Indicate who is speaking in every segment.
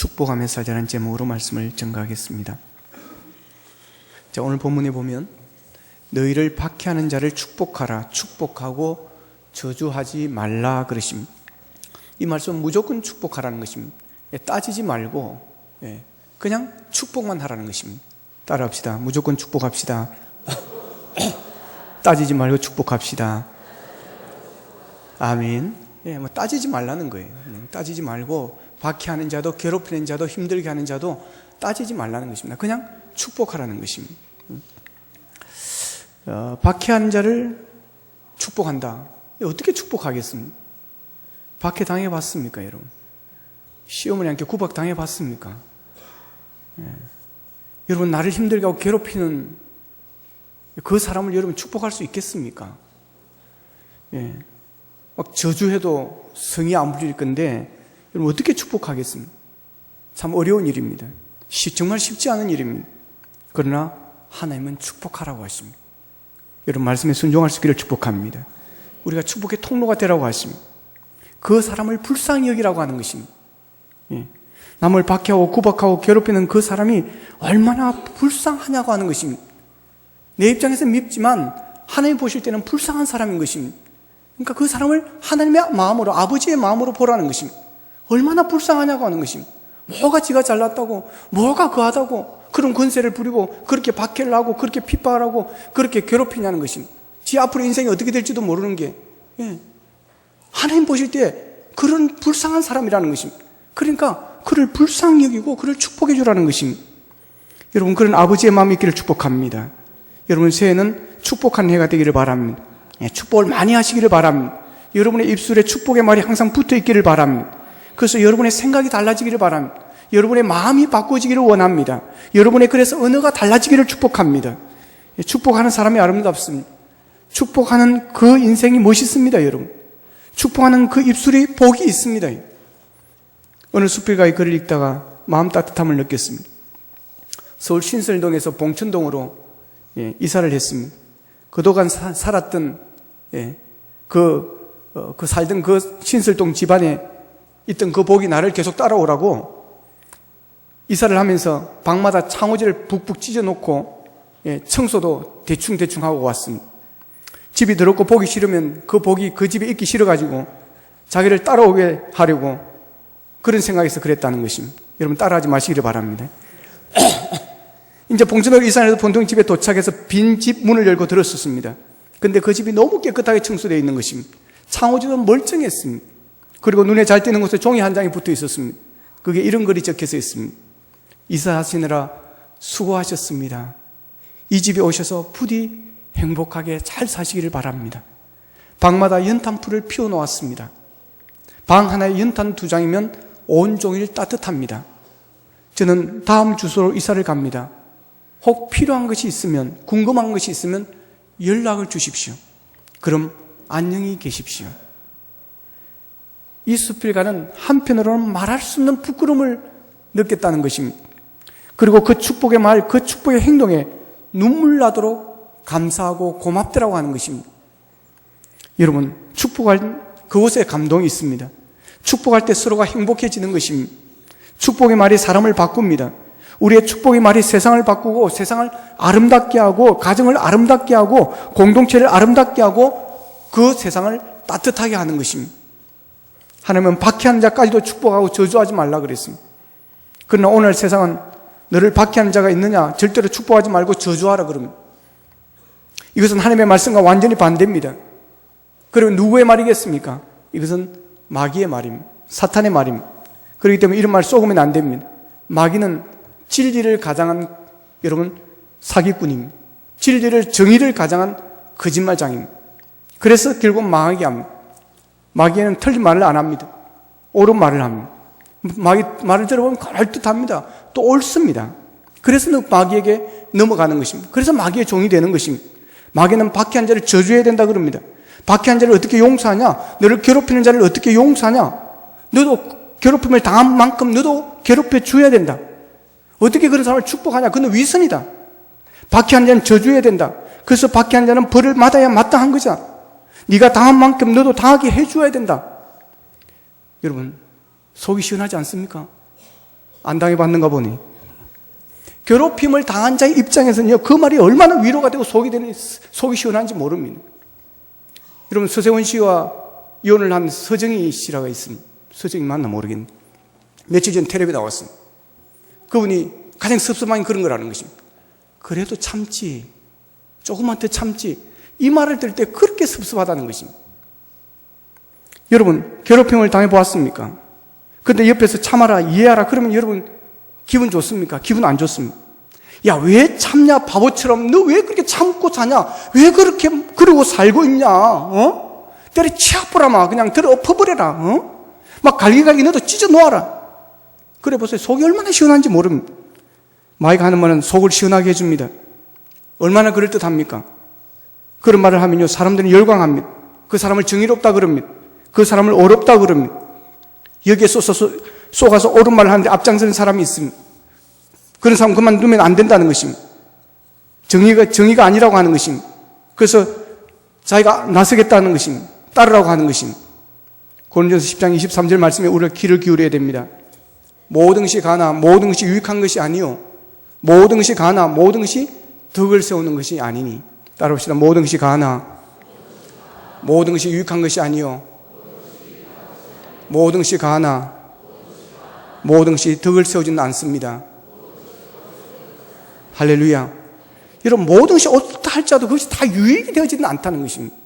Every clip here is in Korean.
Speaker 1: 축복하며 살자는 제목으로 말씀을 전가하겠습니다. 자, 오늘 본문에 보면 너희를 박해하는 자를 축복하라 축복하고 저주하지 말라 그러십니다. 이 말씀은 무조건 축복하라는 것입니다. 예, 따지지 말고 예, 그냥 축복만 하라는 것입니다. 따라합시다. 무조건 축복합시다. 따지지 말고 축복합시다. 아멘. 예, 뭐 따지지 말라는 거예요. 따지지 말고 박해하는 자도 괴롭히는 자도 힘들게 하는 자도 따지지 말라는 것입니다. 그냥 축복하라는 것입니다. 어, 박해하는 자를 축복한다. 어떻게 축복하겠습니까? 박해 당해봤습니까, 여러분? 시어머니한테 구박 당해봤습니까? 예. 여러분, 나를 힘들게 하고 괴롭히는 그 사람을 여러분 축복할 수 있겠습니까? 예. 막 저주해도 성이 안 불릴 건데, 여러분 어떻게 축복하겠습니까? 참 어려운 일입니다. 시- 정말 쉽지 않은 일입니다. 그러나 하나님은 축복하라고 하십니다. 여러분 말씀에 순종할 수 있기를 축복합니다. 우리가 축복의 통로가 되라고 하십니다. 그 사람을 불쌍히 여기라고 하는 것입니다. 예. 남을 박해하고 구박하고 괴롭히는 그 사람이 얼마나 불쌍하냐고 하는 것입니다. 내 입장에서 밉지만 하나님 보실 때는 불쌍한 사람인 것입니다. 그러니까 그 사람을 하나님의 마음으로 아버지의 마음으로 보라는 것입니다. 얼마나 불쌍하냐고 하는 것입니다. 뭐가 지가 잘났다고 뭐가 그하다고 그런 권세를 부리고 그렇게 박해를 하고 그렇게 핍박을 하고 그렇게 괴롭히냐는 것입니다. 지 앞으로 인생이 어떻게 될지도 모르는 게 예. 하나님 보실 때 그런 불쌍한 사람이라는 것입니다. 그러니까 그를 불쌍히 여기고 그를 축복해 주라는 것입니다. 여러분 그런 아버지의 마음이 있기를 축복합니다. 여러분 새해는 축복한 해가 되기를 바랍니다. 예, 축복을 많이 하시기를 바랍니다. 여러분의 입술에 축복의 말이 항상 붙어 있기를 바랍니다. 그래서 여러분의 생각이 달라지기를 바랍니다. 여러분의 마음이 바꿔지기를 원합니다. 여러분의 그래서 언어가 달라지기를 축복합니다. 예, 축복하는 사람이 아름답습니다. 축복하는 그 인생이 멋있습니다, 여러분. 축복하는 그 입술이 복이 있습니다. 어느 수필가의 글을 읽다가 마음 따뜻함을 느꼈습니다. 서울 신설동에서 봉천동으로 예, 이사를 했습니다. 그동안 사- 살았던 예, 그, 어, 그 살던 그 신설동 집안에 있던 그 복이 나를 계속 따라오라고 이사를 하면서 방마다 창호지를 북북 찢어놓고 예, 청소도 대충대충 하고 왔습니다. 집이 더럽고 보기 싫으면 그 복이 그 집에 있기 싫어가지고 자기를 따라오게 하려고 그런 생각에서 그랬다는 것입니다. 여러분 따라하지 마시기를 바랍니다. 이제 봉천동 이산에서 본동 집에 도착해서 빈 집 문을 열고 들었었습니다. 근데 그 집이 너무 깨끗하게 청소되어 있는 것입니다. 창호지도 멀쩡했습니다. 그리고 눈에 잘 띄는 곳에 종이 한 장이 붙어 있었습니다. 그게 이런 글이 적혀져 있습니다. 이사하시느라 수고하셨습니다. 이 집에 오셔서 부디 행복하게 잘 사시기를 바랍니다. 방마다 연탄불을 피워 놓았습니다. 방 하나에 연탄 두 장이면 온종일 따뜻합니다. 저는 다음 주소로 이사를 갑니다. 혹 필요한 것이 있으면, 궁금한 것이 있으면 연락을 주십시오. 그럼 안녕히 계십시오. 이 수필가는 한편으로는 말할 수 없는 부끄러움을 느꼈다는 것입니다. 그리고 그 축복의 말, 그 축복의 행동에 눈물 나도록 감사하고 고맙더라고 하는 것입니다. 여러분, 축복할 그곳에 감동이 있습니다. 축복할 때 서로가 행복해지는 것입니다. 축복의 말이 사람을 바꿉니다. 우리의 축복의 말이 세상을 바꾸고 세상을 아름답게 하고 가정을 아름답게 하고 공동체를 아름답게 하고 그 세상을 따뜻하게 하는 것입니다. 하나님은 박해하는 자까지도 축복하고 저주하지 말라 그랬습니다. 그러나 오늘 세상은 너를 박해하는 자가 있느냐 절대로 축복하지 말고 저주하라 그럽니다. 이것은 하나님의 말씀과 완전히 반대입니다. 그러면 누구의 말이겠습니까? 이것은 마귀의 말입니다. 사탄의 말입니다. 그렇기 때문에 이런 말 쏘으면 안 됩니다. 마귀는 진리를 가장한 여러분 사기꾼입니다. 진리를 정의를 가장한 거짓말장입니다. 그래서 결국 망하게 합니다. 마귀는 틀린 말을 안 합니다. 옳은 말을 합니다. 마귀 말을 들어보면 그럴듯합니다. 또 옳습니다. 그래서 마귀에게 넘어가는 것입니다. 그래서 마귀의 종이 되는 것입니다. 마귀는 박해한 자를 저주해야 된다 그럽니다. 박해한 자를 어떻게 용서하냐? 너를 괴롭히는 자를 어떻게 용서하냐? 너도 괴롭힘을 당한 만큼 너도 괴롭혀 줘야 된다. 어떻게 그런 사람을 축복하냐? 그는 위선이다. 박해한 자는 저주해야 된다. 그래서 박해한 자는 벌을 받아야 마땅한 거잖아. 네가 당한 만큼 너도 당하게 해줘야 된다. 여러분 속이 시원하지 않습니까? 안 당해봤는가 보니. 괴롭힘을 당한 자의 입장에서는요, 그 말이 얼마나 위로가 되고 속이 되는, 속이 시원한지 모릅니다. 여러분, 서세원 씨와 이혼을 한 서정희 씨라고 있습니다. 서정희 맞나 모르겠네. 며칠 전 텔레비에 나왔습니다. 그분이 가장 섭섭한 그런 거라는 것입니다. 그래도 참지. 조금만 더 참지. 이 말을 들을 때 그렇게 섭섭하다는 것입니다. 여러분, 괴롭힘을 당해 보았습니까? 근데 옆에서 참아라, 이해하라. 그러면 여러분, 기분 좋습니까? 기분 안 좋습니까? 야, 왜 참냐, 바보처럼. 너 왜 그렇게 참고 사냐? 왜 그렇게, 그러고 살고 있냐? 어? 때려 치아뿌라마. 그냥 들어 엎어버려라. 어? 막 갈기갈기 너도 찢어 놓아라. 그래 보세요. 속이 얼마나 시원한지 모릅니다. 마이가 하는 말은 속을 시원하게 해줍니다. 얼마나 그럴듯합니까? 그런 말을 하면요, 사람들은 열광합니다. 그 사람을 정의롭다 그럽니다. 그 사람을 어렵다 그럽니다. 여기에 쏘서, 쏘가서 옳은 말을 하는데 앞장서는 사람이 있습니다. 그런 사람 그만두면 안 된다는 것입니다. 정의가, 정의가 아니라고 하는 것입니다. 그래서 자기가 나서겠다는 것입니다. 따르라고 하는 것입니다. 고린도서 10장 23절 말씀에 우리가 귀를 기울여야 됩니다. 모든 것이 가나 모든 것이 유익한 것이 아니요 모든 것이 가나 모든 것이 덕을 세우는 것이 아니니 따라봅시다. 모든 것이 가나 모든 것이 유익한 것이 아니요 모든 것이 가나 모든 것이 덕을 세우지는 않습니다. 할렐루야. 여러분 모든 것이 어떻다 할 자도 그것이 다 유익이 되어지는 않다는 것입니다.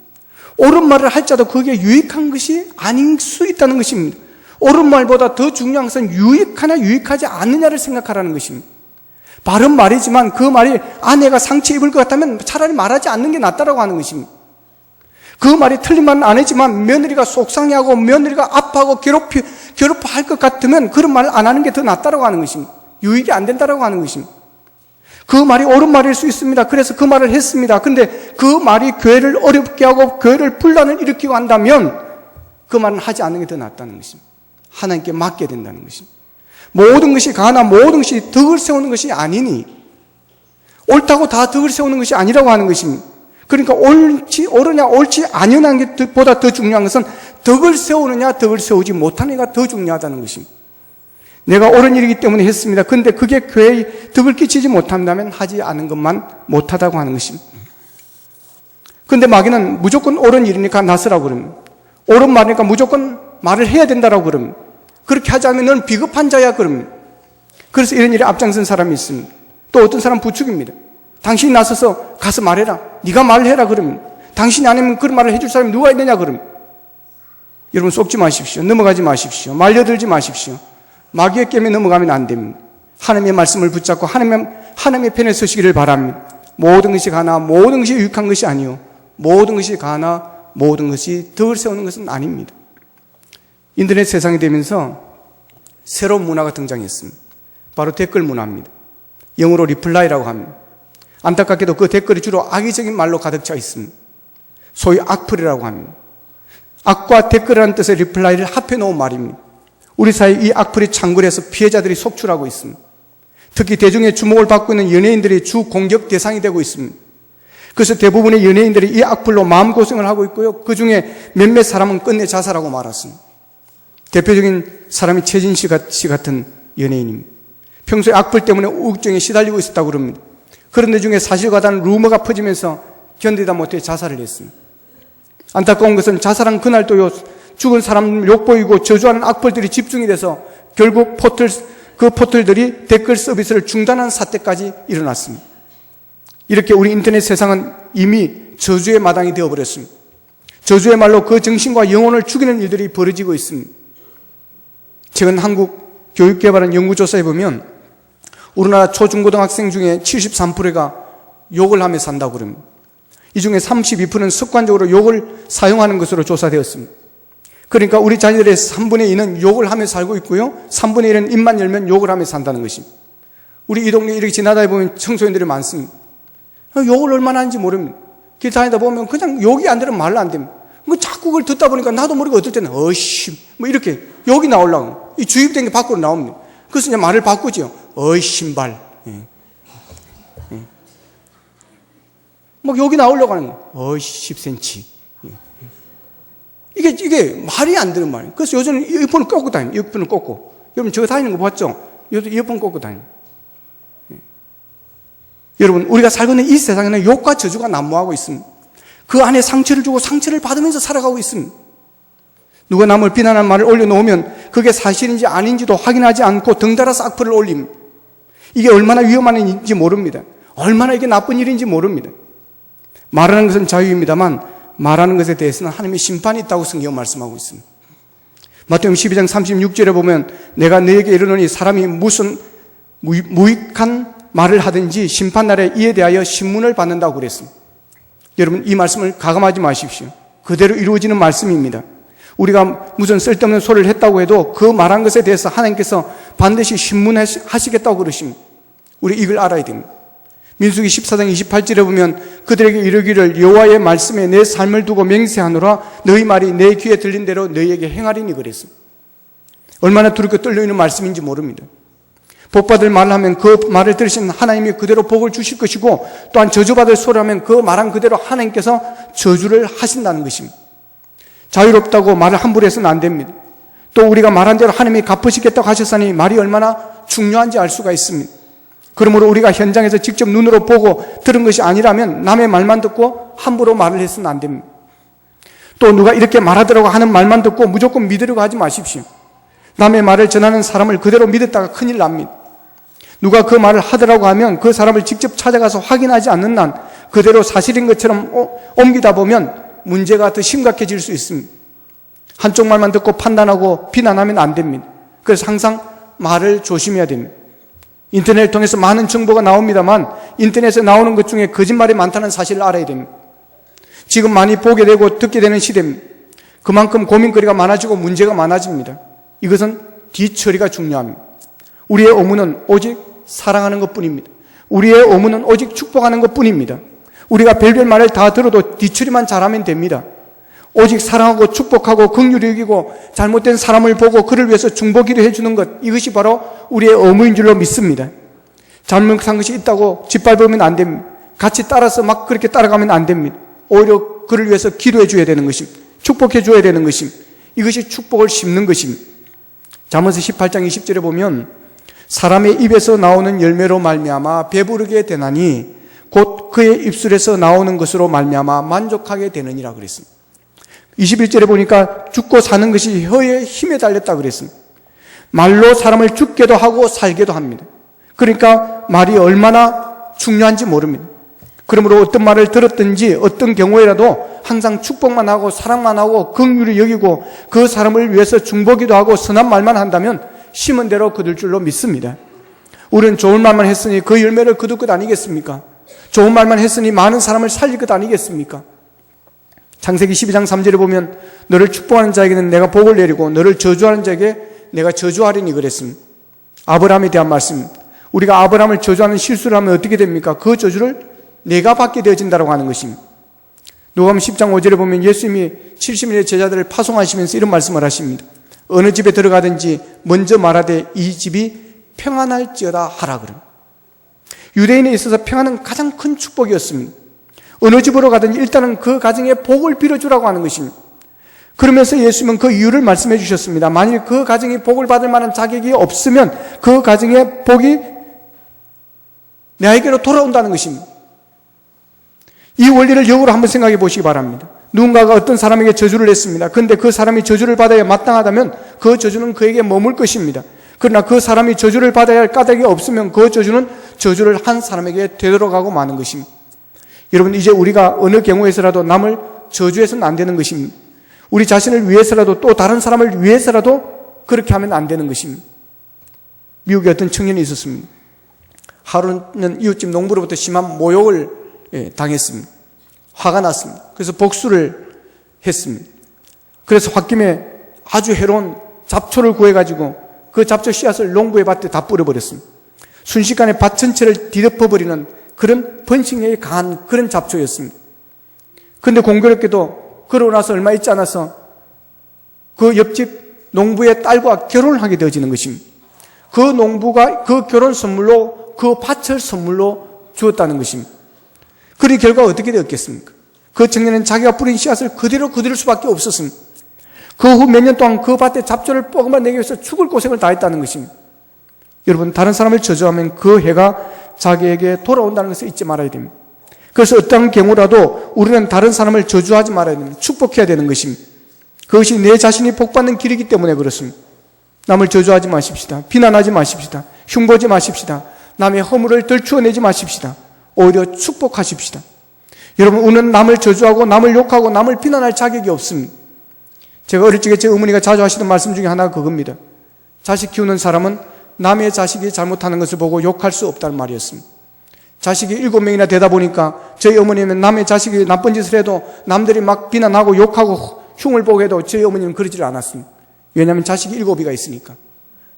Speaker 1: 옳은 말을 할 자도 그게 유익한 것이 아닐 수 있다는 것입니다. 옳은 말보다 더 중요한 것은 유익하냐 유익하지 않느냐를 생각하라는 것입니다. 바른 말이지만 그 말이 아내가 상처 입을 것 같다면 차라리 말하지 않는 게 낫다라고 하는 것입니다. 그 말이 틀린 말은 아니지만 며느리가 속상해하고 며느리가 아파하고 괴롭히, 괴롭할 것 같으면 그런 말을 안 하는 게 더 낫다라고 하는 것입니다. 유익이 안 된다라고 하는 것입니다. 그 말이 옳은 말일 수 있습니다. 그래서 그 말을 했습니다. 근데 그 말이 교회를 어렵게 하고 교회를 분란을 일으키고 한다면 그 말은 하지 않는 게 더 낫다는 것입니다. 하나님께 맡게 된다는 것입니다. 모든 것이 가나 모든 것이 덕을 세우는 것이 아니니 옳다고 다 덕을 세우는 것이 아니라고 하는 것입니다. 그러니까 옳지 옳으냐 옳지 아니냐는 것보다 더 중요한 것은 덕을 세우느냐 덕을 세우지 못하느냐가 더 중요하다는 것입니다. 내가 옳은 일이기 때문에 했습니다. 근데 그게 교회에 덕을 끼치지 못한다면 하지 않은 것만 못하다고 하는 것입니다. 근데 마귀는 무조건 옳은 일이니까 나서라고 그럽니다. 옳은 말이니까 무조건 말을 해야 된다라고 그럽니다. 그렇게 않으면 너는 비겁한 자야 그럽니다. 그래서 이런 일에 앞장선 사람이 있습니다. 또 어떤 사람 부축입니다. 당신이 나서서 가서 말해라. 네가 말을 해라 그럽니다. 당신이 아니면 그런 말을 해줄 사람이 누가 있느냐 그럽니다. 여러분 속지 마십시오. 넘어가지 마십시오. 말려들지 마십시오. 마귀의 게임에 넘어가면 안 됩니다. 하나님의 말씀을 붙잡고 하나님의, 하나님의 편에 서시기를 바랍니다. 모든 것이 가나 모든 것이 유익한 것이 아니요 모든 것이 가나 모든 것이 덕을 세우는 것은 아닙니다. 인터넷 세상이 되면서 새로운 문화가 등장했습니다. 바로 댓글 문화입니다. 영어로 리플라이라고 합니다. 안타깝게도 그 댓글이 주로 악의적인 말로 가득 차 있습니다. 소위 악플이라고 합니다. 악과 댓글이라는 뜻의 리플라이를 합해 놓은 말입니다. 우리 사이 이 악플이 창궐해서 피해자들이 속출하고 있습니다. 특히 대중의 주목을 받고 있는 연예인들이 주 공격 대상이 되고 있습니다. 그래서 대부분의 연예인들이 이 악플로 마음고생을 하고 있고요. 그 중에 몇몇 사람은 끝내 자살하고 말았습니다. 대표적인 사람이 최진 씨 같은 연예인입니다. 평소에 악플 때문에 우울증에 시달리고 있었다고 그럽니다. 그런데 중에 사실과다른 루머가 퍼지면서 견디다 못해 자살을 했습니다. 안타까운 것은 자살한 그날도요, 죽은 사람 욕보이고 저주하는 악플들이 집중이 돼서 결국 포털, 그 포털들이 댓글 서비스를 중단한 사태까지 일어났습니다. 이렇게 우리 인터넷 세상은 이미 저주의 마당이 되어버렸습니다. 저주의 말로 그 정신과 영혼을 죽이는 일들이 벌어지고 있습니다. 최근 한국 교육개발원 연구조사에 보면 우리나라 초중고등학생 중에 73%가 욕을 하며 산다고 그럽니다. 이 중에 32%는 습관적으로 욕을 사용하는 것으로 조사되었습니다. 그러니까 우리 자녀들의 3분의 2는 욕을 하며 살고 있고요. 3분의 1은 입만 열면 욕을 하며 산다는 것입니다. 우리 이 동네 이렇게 지나다 보면 청소년들이 많습니다. 욕을 얼마나 하는지 모릅니다. 길 다니다 보면 그냥 욕이 안 되면 말로 안 됩니다. 뭐 자꾸 그걸 듣다 보니까 나도 모르게 어떨 때는 어이씨 뭐 이렇게 욕이 나오려고 이 주입된 게 밖으로 나옵니다. 그래서 이제 말을 바꾸죠. 어이 신발. 예. 예. 막 욕이 나오려고 하는 거. 어이 10cm. 예. 이게 이게 말이 안 되는 말이에요. 그래서 요즘은 이어폰을 꽂고 다니요 이어폰을 꽂고. 여러분 저 다니는 거 봤죠? 이것도 이어폰 꽂고 다니. 예. 여러분, 우리가 살고 있는 이 세상에는 욕과 저주가 난무하고 있습니다. 그 안에 상처를 주고 상처를 받으면서 살아가고 있습니다. 누가 남을 비난하는 말을 올려놓으면 그게 사실인지 아닌지도 확인하지 않고 덩달아서 악플을 올림. 이게 얼마나 위험한 일인지 모릅니다. 얼마나 이게 나쁜 일인지 모릅니다. 말하는 것은 자유입니다만 말하는 것에 대해서는 하나님의 심판이 있다고 성경 말씀하고 있습니다. 마태복음 12장 36절에 보면 내가 너에게 이르노니 사람이 무슨 무익- 무익한 말을 하든지 심판날에 이에 대하여 신문을 받는다고 그랬습니다. 여러분 이 말씀을 가감하지 마십시오. 그대로 이루어지는 말씀입니다. 우리가 무슨 쓸데없는 소리를 했다고 해도 그 말한 것에 대해서 하나님께서 반드시 신문하시겠다고 그러십니다. 우리 이걸 알아야 됩니다. 민수기 14장 28절에 보면 그들에게 이르기를 여호와의 말씀에 내 삶을 두고 맹세하노라 너희 말이 내 귀에 들린 대로 너희에게 행하리니 그랬습니다. 얼마나 두렵고 떨려 있는 말씀인지 모릅니다. 복받을 말을 하면 그 말을 들으신 하나님이 그대로 복을 주실 것이고 또한 저주받을 소리 하면 그 말한 그대로 하나님께서 저주를 하신다는 것입니다. 자유롭다고 말을 함부로 해서는 안 됩니다. 또 우리가 말한 대로 하나님이 갚으시겠다고 하셨으니 말이 얼마나 중요한지 알 수가 있습니다. 그러므로 우리가 현장에서 직접 눈으로 보고 들은 것이 아니라면 남의 말만 듣고 함부로 말을 해서는 안 됩니다. 또 누가 이렇게 말하더라고 하는 말만 듣고 무조건 믿으려고 하지 마십시오. 남의 말을 전하는 사람을 그대로 믿었다가 큰일 납니다. 누가 그 말을 하더라고 하면 그 사람을 직접 찾아가서 확인하지 않는 한 그대로 사실인 것처럼 어- 옮기다 보면 문제가 더 심각해질 수 있습니다. 한쪽 말만 듣고 판단하고 비난하면 안 됩니다. 그래서 항상 말을 조심해야 됩니다. 인터넷을 통해서 많은 정보가 나옵니다만 인터넷에 나오는 것 중에 거짓말이 많다는 사실을 알아야 됩니다. 지금 많이 보게 되고 듣게 되는 시대입니다. 그만큼 고민거리가 많아지고 문제가 많아집니다. 이것은 뒤처리가 중요합니다. 우리의 의무는 오직 사랑하는 것 뿐입니다. 우리의 의무는 오직 축복하는 것 뿐입니다. 우리가 별별 말을 다 들어도 뒤처리만 잘하면 됩니다. 오직 사랑하고 축복하고 긍휼히 여기고 잘못된 사람을 보고 그를 위해서 중보기도 해주는 것 이것이 바로 우리의 의무인 줄로 믿습니다. 잘못한 것이 있다고 짓밟으면 안 됩니다. 같이 따라서 막 그렇게 따라가면 안 됩니다. 오히려 그를 위해서 기도해 줘야 되는 것입니다. 축복해 줘야 되는 것입니다. 이것이 축복을 심는 것입니다. 잠언서 18장 20절에 보면 사람의 입에서 나오는 열매로 말미암아 배부르게 되나니 곧 그의 입술에서 나오는 것으로 말미암아 만족하게 되느니라 그랬습니다. 21절에 보니까 죽고 사는 것이 혀의 힘에 달렸다 그랬습니다. 말로 사람을 죽게도 하고 살게도 합니다. 그러니까 말이 얼마나 중요한지 모릅니다. 그러므로 어떤 말을 들었든지 어떤 경우에라도 항상 축복만 하고 사랑만 하고 긍휼히 여기고 그 사람을 위해서 중보기도 하고 선한 말만 한다면 심은 대로 거둘 줄로 믿습니다. 우리는 좋은 말만 했으니 그 열매를 거둘 것 아니겠습니까? 좋은 말만 했으니 많은 사람을 살릴 것 아니겠습니까? 창세기 12장 3절에 보면 너를 축복하는 자에게는 내가 복을 내리고 너를 저주하는 자에게 내가 저주하리니 그랬습니다. 아브라함에 대한 말씀. 우리가 아브라함을 저주하는 실수를 하면 어떻게 됩니까? 그 저주를 내가 받게 되어진다고 하는 것입니다. 누가복음 10장 5절에 보면 예수님이 70인의 제자들을 파송하시면서 이런 말씀을 하십니다. 어느 집에 들어가든지 먼저 말하되 이 집이 평안할지어다 하라 그럼. 유대인에 있어서 평안은 가장 큰 축복이었습니다. 어느 집으로 가든지 일단은 그 가정에 복을 빌어주라고 하는 것입니다. 그러면서 예수님은 그 이유를 말씀해 주셨습니다. 만일 그 가정이 복을 받을 만한 자격이 없으면 그 가정의 복이 나에게로 돌아온다는 것입니다. 이 원리를 역으로 한번 생각해 보시기 바랍니다. 누군가가 어떤 사람에게 저주를 했습니다. 근데 그 사람이 저주를 받아야 마땅하다면 그 저주는 그에게 머물 것입니다. 그러나 그 사람이 저주를 받아야 할 까닭이 없으면 그 저주는 저주를 한 사람에게 되돌아가고 마는 것입니다. 여러분, 이제 우리가 어느 경우에서라도 남을 저주해서는 안 되는 것입니다. 우리 자신을 위해서라도 또 다른 사람을 위해서라도 그렇게 하면 안 되는 것입니다. 미국에 어떤 청년이 있었습니다. 하루는 이웃집 농부로부터 심한 모욕을 예, 당했습니다. 화가 났습니다. 그래서 복수를 했습니다. 그래서 홧김에 아주 해로운 잡초를 구해가지고 그 잡초 씨앗을 농부의 밭에 다 뿌려버렸습니다. 순식간에 밭 전체를 뒤덮어버리는 그런 번식력이 강한 그런 잡초였습니다. 근데 공교롭게도 그러고 나서 얼마 있지 않아서 그 옆집 농부의 딸과 결혼을 하게 되어지는 것입니다. 그 농부가 그 결혼 선물로 그 밭을 선물로 주었다는 것입니다. 그리 결과가 어떻게 되었겠습니까? 그 청년은 자기가 뿌린 씨앗을 그대로 거둘 수밖에 없었습니다. 그 후 몇 년 동안 그 밭에 잡초를 뻐금만 내기 위해서 죽을 고생을 다 했다는 것입니다. 여러분, 다른 사람을 저주하면 그 해가 자기에게 돌아온다는 것을 잊지 말아야 됩니다. 그래서 어떤 경우라도 우리는 다른 사람을 저주하지 말아야 됩니다. 축복해야 되는 것입니다. 그것이 내 자신이 복받는 길이기 때문에 그렇습니다. 남을 저주하지 마십시다. 비난하지 마십시다. 흉보지 마십시다. 남의 허물을 들추어내지 마십시다. 오히려 축복하십시다. 여러분, 우리는 남을 저주하고 남을 욕하고 남을 비난할 자격이 없습니다. 제가 어릴 적에 제 어머니가 자주 하시던 말씀 중에 하나가 그겁니다. 자식 키우는 사람은 남의 자식이 잘못하는 것을 보고 욕할 수 없다는 말이었습니다. 자식이 일곱 명이나 되다 보니까 저희 어머니는 남의 자식이 나쁜 짓을 해도 남들이 막 비난하고 욕하고 흉을 보고 해도 저희 어머니는 그러지를 않았습니다. 왜냐하면 자식이 일곱이가 있으니까.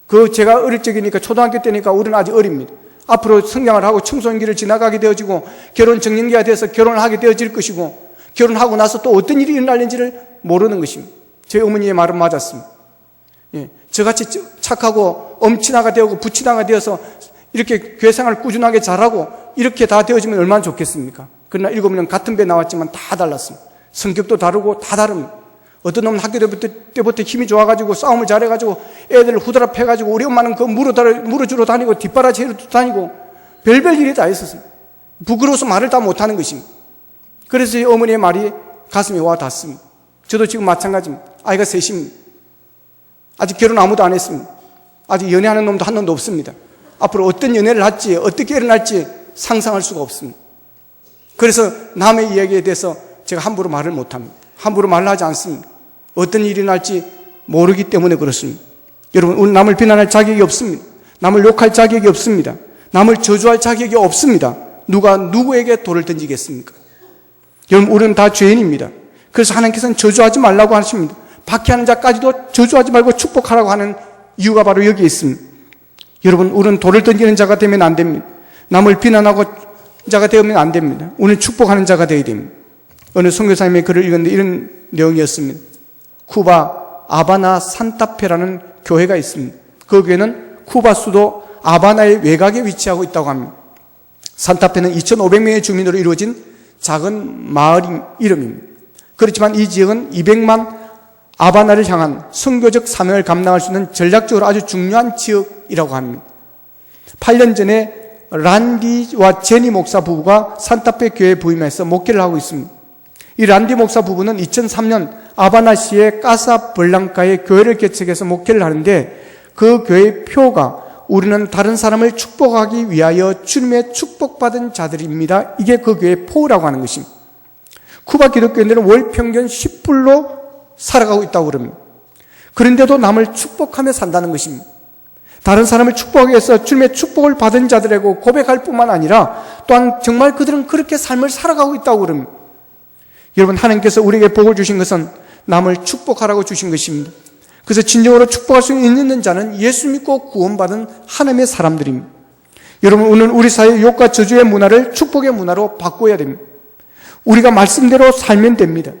Speaker 1: 그 제가 어릴 적이니까 초등학교 때니까 우리는 아직 어립니다. 앞으로 성장을 하고 청소년기를 지나가게 되어지고 결혼 정년기가 돼서 결혼을 하게 되어질 것이고 결혼하고 나서 또 어떤 일이 일어날는지를 모르는 것입니다. 제 어머니의 말은 맞았습니다. 예, 저같이 착하고 엄친아가 되고 부친아가 되어서 이렇게 교회생활 꾸준하게 잘하고 이렇게 다 되어지면 얼마나 좋겠습니까? 그러나 일곱 명 같은 배 나왔지만 다 달랐습니다. 성격도 다르고 다 다릅니다. 어떤 놈은 학교 때부터, 때부터 힘이 좋아가지고 싸움을 잘해가지고 애들을 후드랍 해가지고 우리 엄마는 그 물어주러 다니고 뒷바라지로 다니고 별별 일이 다 있었어요. 부끄러워서 말을 다 못하는 것입니다. 그래서 이 어머니의 말이 가슴에 와 닿습니다. 저도 지금 마찬가지입니다. 아이가 셋입니다. 아직 결혼 아무도 안 했습니다. 아직 연애하는 놈도 한 놈도 없습니다. 앞으로 어떤 연애를 할지 어떻게 일어날지 상상할 수가 없습니다. 그래서 남의 이야기에 대해서 제가 함부로 말을 못합니다. 함부로 말을 하지 않습니다. 어떤 일이 날지 모르기 때문에 그렇습니다. 여러분, 우리 남을 비난할 자격이 없습니다. 남을 욕할 자격이 없습니다. 남을 저주할 자격이 없습니다. 누가 누구에게 돌을 던지겠습니까? 여러분, 우리는 다 죄인입니다. 그래서 하나님께서는 저주하지 말라고 하십니다. 박해하는 자까지도 저주하지 말고 축복하라고 하는 이유가 바로 여기에 있습니다. 여러분, 우리는 돌을 던지는 자가 되면 안 됩니다. 남을 비난하고 자가 되면 안 됩니다. 우리는 축복하는 자가 되어야 됩니다. 어느 선교사님의 글을 읽었는데 이런 내용이었습니다. 쿠바 아바나 산타페라는 교회가 있습니다. 그 교회는 쿠바 수도 아바나의 외곽에 위치하고 있다고 합니다. 산타페는 2,500명의 주민으로 이루어진 작은 마을 이름입니다. 그렇지만 이 지역은 200만 아바나를 향한 선교적 사명을 감당할 수 있는 전략적으로 아주 중요한 지역이라고 합니다. 8년 전에 란디와 제니 목사 부부가 산타페 교회에 부임해서 목회를 하고 있습니다. 이 란디 목사 부부는 2003년 아바나시의 까사블랑카의 교회를 개척해서 목회를 하는데 그 교회의 표가 우리는 다른 사람을 축복하기 위하여 주님의 축복받은 자들입니다. 이게 그 교회의 포라고 하는 것입니다. 쿠바 기독교인들은 월 평균 10불로 살아가고 있다고 그럽니다. 그런데도 남을 축복하며 산다는 것입니다. 다른 사람을 축복하기 위해서 주님의 축복을 받은 자들에게 고백할 뿐만 아니라 또한 정말 그들은 그렇게 삶을 살아가고 있다고 그럽니다. 여러분, 하나님께서 우리에게 복을 주신 것은 남을 축복하라고 주신 것입니다. 그래서 진정으로 축복할 수 있는 자는 예수 믿고 구원받은 하나님의 사람들입니다. 여러분, 오늘 우리 사회 욕과 저주의 문화를 축복의 문화로 바꿔야 됩니다. 우리가 말씀대로 살면 됩니다.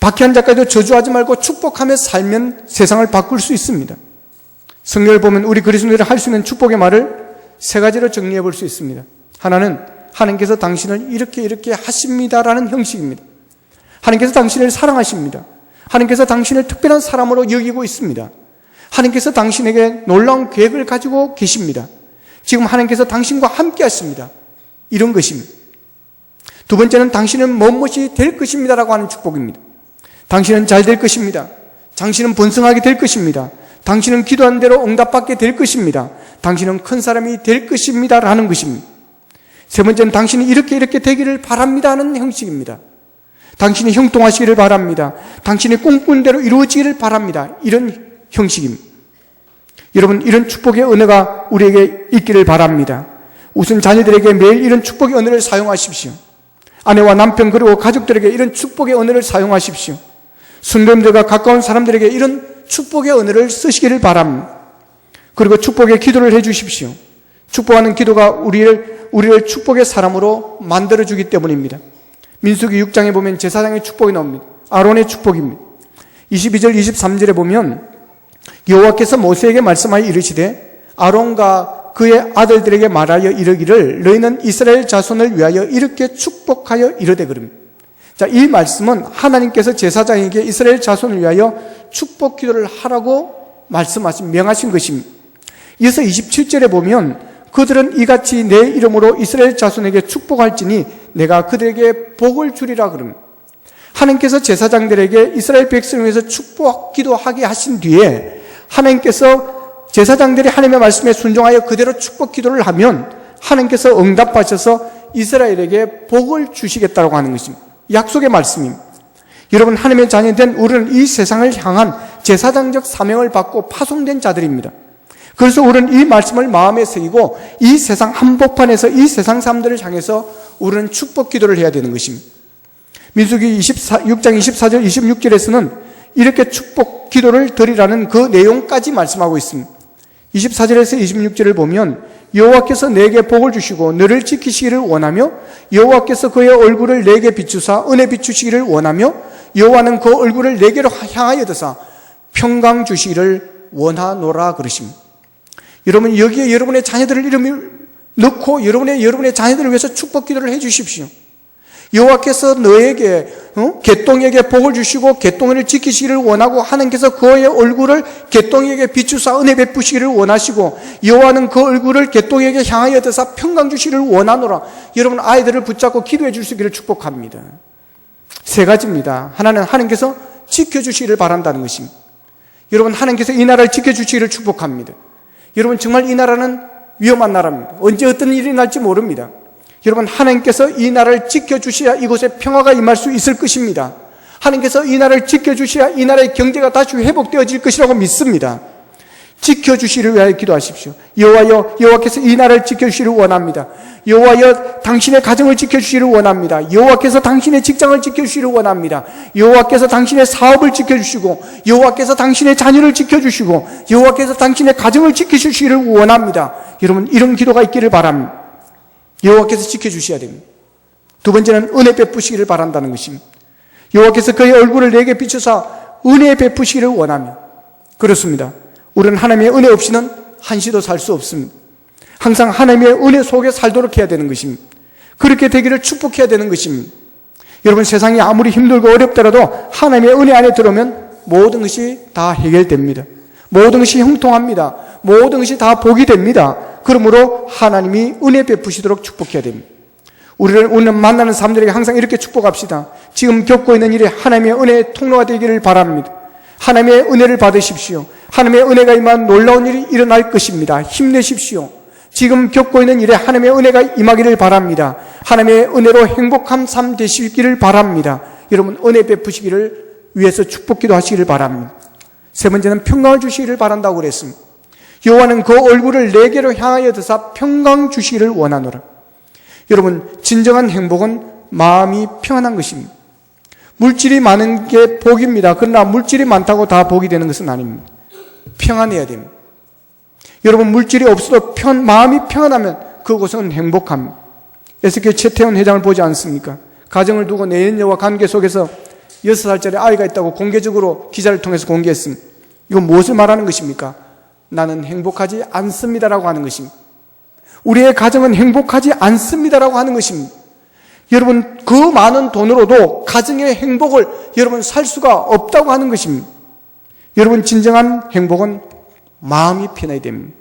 Speaker 1: 박해한 자까지도 저주하지 말고 축복하며 살면 세상을 바꿀 수 있습니다. 성경을 보면 우리 그리스도인들이 할 수 있는 축복의 말을 세 가지로 정리해 볼 수 있습니다. 하나는 하나님께서 당신을 이렇게 이렇게 하십니다라는 형식입니다. 하나님께서 당신을 사랑하십니다. 하나님께서 당신을 특별한 사람으로 여기고 있습니다. 하나님께서 당신에게 놀라운 계획을 가지고 계십니다. 지금 하나님께서 당신과 함께 하십니다. 이런 것입니다. 두 번째는 당신은 무엇이 될 것입니다라고 하는 축복입니다. 당신은 잘 될 것입니다. 당신은 번성하게 될 것입니다. 당신은 기도한 대로 응답받게 될 것입니다. 당신은 큰 사람이 될 것입니다. 라는 것입니다. 세 번째는 당신이 이렇게 이렇게 되기를 바랍니다. 하는 형식입니다. 당신이 형통하시기를 바랍니다. 당신이 꿈꾼 대로 이루어지기를 바랍니다. 이런 형식입니다. 여러분, 이런 축복의 은혜가 우리에게 있기를 바랍니다. 우선 자녀들에게 매일 이런 축복의 은혜를 사용하십시오. 아내와 남편 그리고 가족들에게 이런 축복의 은혜를 사용하십시오. 순례들과 가까운 사람들에게 이런 축복의 은혜를 쓰시기를 바랍니다. 그리고 축복의 기도를 해 주십시오. 축복하는 기도가 우리를, 우리를 축복의 사람으로 만들어 주기 때문입니다. 민수기 6장에 보면 제사장의 축복이 나옵니다. 아론의 축복입니다. 22절, 23절에 보면 여호와께서 모세에게 말씀하여 이르시되 아론과 그의 아들들에게 말하여 이르기를 너희는 이스라엘 자손을 위하여 이렇게 축복하여 이르되 그럽니다. 자, 이 말씀은 하나님께서 제사장에게 이스라엘 자손을 위하여 축복 기도를 하라고 말씀하신 명하신 것입니다. 이어서 27절에 보면 그들은 이같이 내 이름으로 이스라엘 자손에게 축복할지니 내가 그들에게 복을 주리라 그럽니다. 하나님께서 제사장들에게 이스라엘 백성을 위해서 축복 기도하게 하신 뒤에 하나님께서 제사장들이 하나님의 말씀에 순종하여 그대로 축복 기도를 하면 하나님께서 응답하셔서 이스라엘에게 복을 주시겠다고 하는 것입니다. 약속의 말씀입니다. 여러분 하나님의 자녀된 우리는 이 세상을 향한 제사장적 사명을 받고 파송된 자들입니다. 그래서 우리는 이 말씀을 마음에 새기고 이 세상 한복판에서 이 세상 사람들을 향해서 우리는 축복 기도를 해야 되는 것입니다. 민수기 24, 6장 24절 26절에서는 이렇게 축복 기도를 드리라는 그 내용까지 말씀하고 있습니다. 24절에서 26절을 보면 여호와께서 내게 복을 주시고 너를 지키시기를 원하며 여호와께서 그의 얼굴을 내게 비추사 은혜 비추시기를 원하며 여호와는 그 얼굴을 내게로 향하여 드사 평강 주시기를 원하노라 그러십니다. 여러분 여기에 여러분의 자녀들을 이름을 넣고 여러분의 여러분의 자녀들을 위해서 축복 기도를 해 주십시오. 여호와께서 너에게 어? 개똥에게 복을 주시고 개똥이를 지키시기를 원하고 하나님께서 그의 얼굴을 개똥에게 비추사 은혜 베푸시기를 원하시고 여호와는 그 얼굴을 개똥에게 향하여 드사 평강 주시기를 원하노라. 여러분 아이들을 붙잡고 기도해 주시기를 축복합니다. 세 가지입니다. 하나는 하나님께서 지켜 주시기를 바란다는 것입니다. 여러분 하나님께서 이 나라를 지켜 주시기를 축복합니다. 여러분 정말 이 나라는 위험한 나라입니다. 언제 어떤 일이 날지 모릅니다. 여러분 하나님께서 이 나라를 지켜주셔야 이곳에 평화가 임할 수 있을 것입니다. 하나님께서 이 나라를 지켜주셔야 이 나라의 경제가 다시 회복되어질 것이라고 믿습니다. 지켜주시를 위하여 기도하십시오. 여호와여 여호와께서 이 나라를 지켜주시를 원합니다. 여호와여 당신의 가정을 지켜주시를 원합니다. 여호와께서 당신의 직장을 지켜주시를 원합니다. 여호와께서 당신의 사업을 지켜주시고 여호와께서 당신의 자녀를 지켜주시고 여호와께서 당신의 가정을 지켜주시기를 원합니다. 여러분 이런 기도가 있기를 바랍니다. 여호와께서 지켜주셔야 됩니다. 두 번째는 은혜 베푸시기를 바란다는 것입니다. 여호와께서 그의 얼굴을 내게 비춰서 은혜 베푸시기를 원하며 그렇습니다. 우리는 하나님의 은혜 없이는 한시도 살 수 없습니다. 항상 하나님의 은혜 속에 살도록 해야 되는 것입니다. 그렇게 되기를 축복해야 되는 것입니다. 여러분 세상이 아무리 힘들고 어렵더라도 하나님의 은혜 안에 들어오면 모든 것이 다 해결됩니다. 모든 것이 형통합니다. 모든 것이 다 복이 됩니다. 그러므로 하나님이 은혜 베푸시도록 축복해야 됩니다. 우리를 오늘 만나는 사람들에게 항상 이렇게 축복합시다. 지금 겪고 있는 일이 하나님의 은혜의 통로가 되기를 바랍니다. 하나님의 은혜를 받으십시오. 하나님의 은혜가 임한 놀라운 일이 일어날 것입니다. 힘내십시오. 지금 겪고 있는 일에 하나님의 은혜가 임하기를 바랍니다. 하나님의 은혜로 행복한 삶 되시기를 바랍니다. 여러분 은혜 베푸시기를 위해서 축복 기도 하시기를 바랍니다. 세 번째는 평강을 주시기를 바란다고 그랬습니다. 여호와는 그 얼굴을 내게로 향하여 드사 평강 주시기를 원하노라. 여러분 진정한 행복은 마음이 평안한 것입니다. 물질이 많은 게 복입니다. 그러나 물질이 많다고 다 복이 되는 것은 아닙니다. 평안해야 됩니다. 여러분 물질이 없어도 편, 마음이 평안하면 그곳은 행복합니다. 에스겔 최태원 회장을 보지 않습니까? 가정을 두고 내연녀와 관계 속에서 6살짜리 아이가 있다고 공개적으로 기자를 통해서 공개했습니다. 이건 무엇을 말하는 것입니까? 나는 행복하지 않습니다라고 하는 것입니다. 우리의 가정은 행복하지 않습니다라고 하는 것입니다. 여러분, 그 많은 돈으로도 가정의 행복을 여러분 살 수가 없다고 하는 것입니다. 여러분, 진정한 행복은 마음이 편해야 됩니다.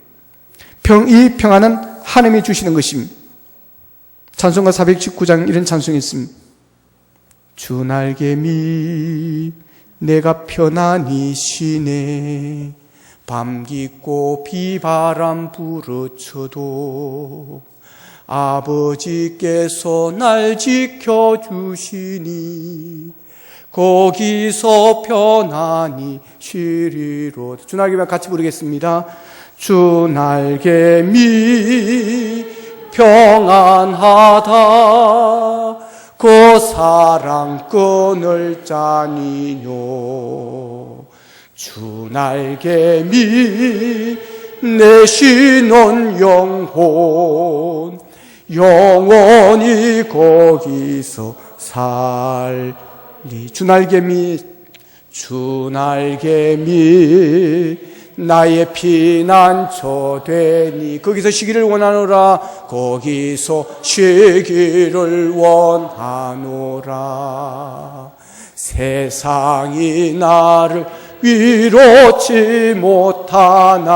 Speaker 1: 평, 이 평안은 하나님이 주시는 것입니다. 찬송가 419장 이런 찬송이 있습니다. 주 날개미 내가 편안히 쉬네 밤 깊고 비바람 부르쳐도 아버지께서 날 지켜주시니 거기서 편안히 쉬리로. 주 날개미 같이 부르겠습니다. 주 날개 미 평안하다. 그 사랑 끊을 자니뇨 주 날개 미 내 신혼 영혼 영원히 거기서 살리. 주 날개 미 주 날개 미 나의 피난처 되니 거기서 쉬기를 원하노라. 거기서 쉬기를 원하노라. 세상이 나를 위로치 못하나.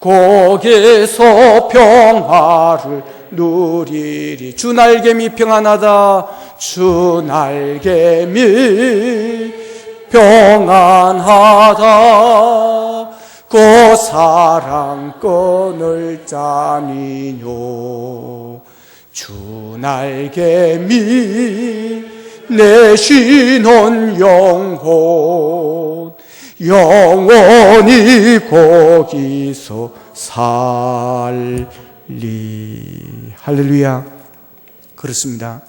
Speaker 1: 거기서 평화를 누리리. 주 날개미 평안하다. 주 날개미 평안하다. 그 사랑권을 짜니뇨. 주 날개미 내 신혼 영혼 영원히 거기서 살리. 할렐루야. 그렇습니다.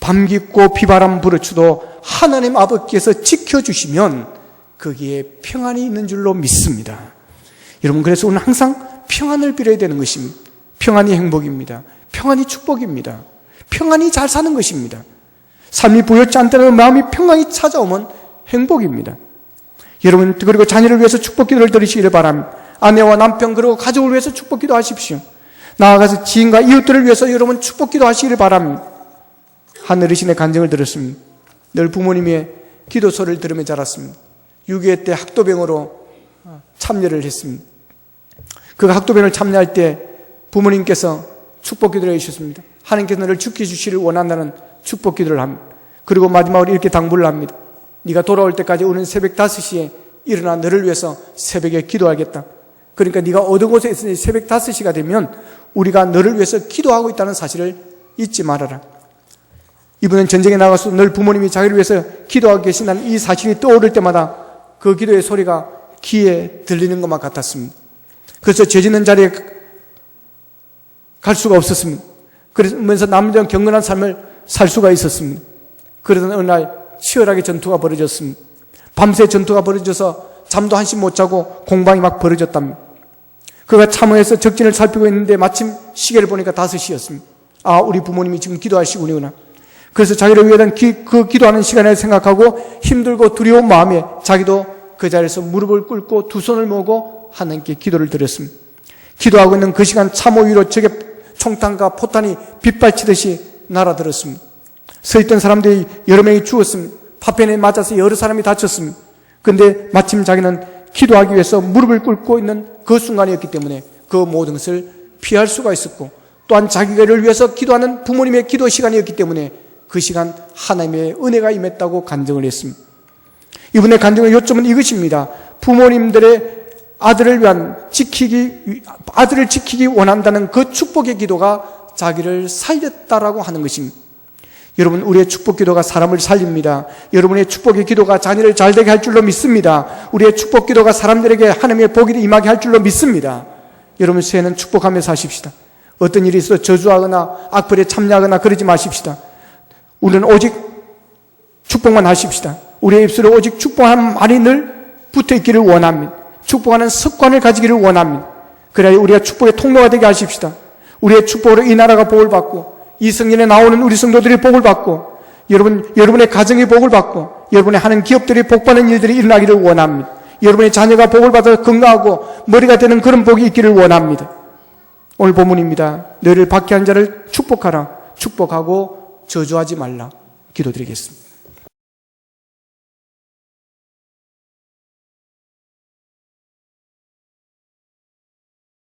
Speaker 1: 밤 깊고 비바람 불어쳐도 하나님 아버지께서 지켜주시면 거기에 평안이 있는 줄로 믿습니다. 여러분 그래서 오늘 항상 평안을 빌어야 되는 것입니다. 평안이 행복입니다. 평안이 축복입니다. 평안이 잘 사는 것입니다 삶이 부여치 않다는 마음이 평안이 찾아오면 행복입니다 여러분 그리고 자녀를 위해서 축복 기도를 드리시기를 바랍니다. 아내와 남편 그리고 가족을 위해서 축복 기도 하십시오. 나아가서 지인과 이웃들을 위해서 여러분 축복 기도 하시기를 바랍니다. 한 어르신의 간증을 들었습니다. 늘 부모님의 기도소를 들으며 자랐습니다. 6.25 때 학도병으로 참여를 했습니다. 그 학도병을 참여할 때 부모님께서 축복 기도를 해주셨습니다. 하나님께서 너를 죽게 주시를 원한다는 축복 기도를 합니다. 그리고 마지막으로 이렇게 당부를 합니다. 네가 돌아올 때까지 오는 새벽 5시에 일어나 너를 위해서 새벽에 기도하겠다. 그러니까 네가 어느 곳에 있으니 새벽 5시가 되면 우리가 너를 위해서 기도하고 있다는 사실을 잊지 말아라. 이분은 전쟁에 나가서 늘 부모님이 자기를 위해서 기도하고 계신다는 이 사실이 떠오를 때마다 그 기도의 소리가 귀에 들리는 것만 같았습니다. 그래서 죄 짓는 자리에 갈 수가 없었습니다. 그러면서 남전 경건한 삶을 살 수가 있었습니다. 그러던 어느 날 치열하게 전투가 벌어졌습니다. 밤새 전투가 벌어져서 잠도 한숨 못 자고 공방이 막 벌어졌답니다. 그가 참호에서 적진을 살피고 있는데 마침 시계를 보니까 5시였습니다. 아, 우리 부모님이 지금 기도할 시군이구나. 그래서 자기를 기, 그 기도하는 시간을 생각하고 힘들고 두려운 마음에 자기도 그 자리에서 무릎을 꿇고 두 손을 모으고 하나님께 기도를 드렸습니다. 기도하고 있는 그 시간 참호 위로 적의 총탄과 포탄이 빗발치듯이 날아들었습니다. 서 있던 사람들이 여러 명이 죽었습니다. 파편에 맞아서 여러 사람이 다쳤습니다. 근데 마침 자기는 기도하기 위해서 무릎을 꿇고 있는 그 순간이었기 때문에 그 모든 것을 피할 수가 있었고 또한 자기를 위해서 기도하는 부모님의 기도 시간이었기 때문에 그 시간 하나님의 은혜가 임했다고 간증을 했습니다. 이분의 간증의 요점은 이것입니다. 부모님들의 아들을 위한 지키기, 아들을 지키기 원한다는 그 축복의 기도가 자기를 살렸다라고 하는 것입니다. 여러분, 우리의 축복 기도가 사람을 살립니다. 여러분의 축복의 기도가 자녀를 잘되게 할 줄로 믿습니다. 우리의 축복 기도가 사람들에게 하나님의 복이 임하게 할 줄로 믿습니다. 여러분, 새해는 축복하며 사십시다. 어떤 일이 있어 저주하거나 악플에 참여하거나 그러지 마십시다. 우리는 오직 축복만 하십시다. 우리의 입술에 오직 축복하는 말이 늘 붙어 있기를 원합니다. 축복하는 습관을 가지기를 원합니다. 그래야 우리가 축복의 통로가 되게 하십시다. 우리의 축복으로 이 나라가 복을 받고 이 성전에 나오는 우리 성도들이 복을 받고 여러분 여러분의 가정이 복을 받고 여러분의 하는 기업들이 복받는 일들이 일어나기를 원합니다. 여러분의 자녀가 복을 받아 건강하고 머리가 되는 그런 복이 있기를 원합니다. 오늘 본문입니다. 너를 박해한 자를 축복하라. 축복하고 저주하지 말라. 기도드리겠습니다.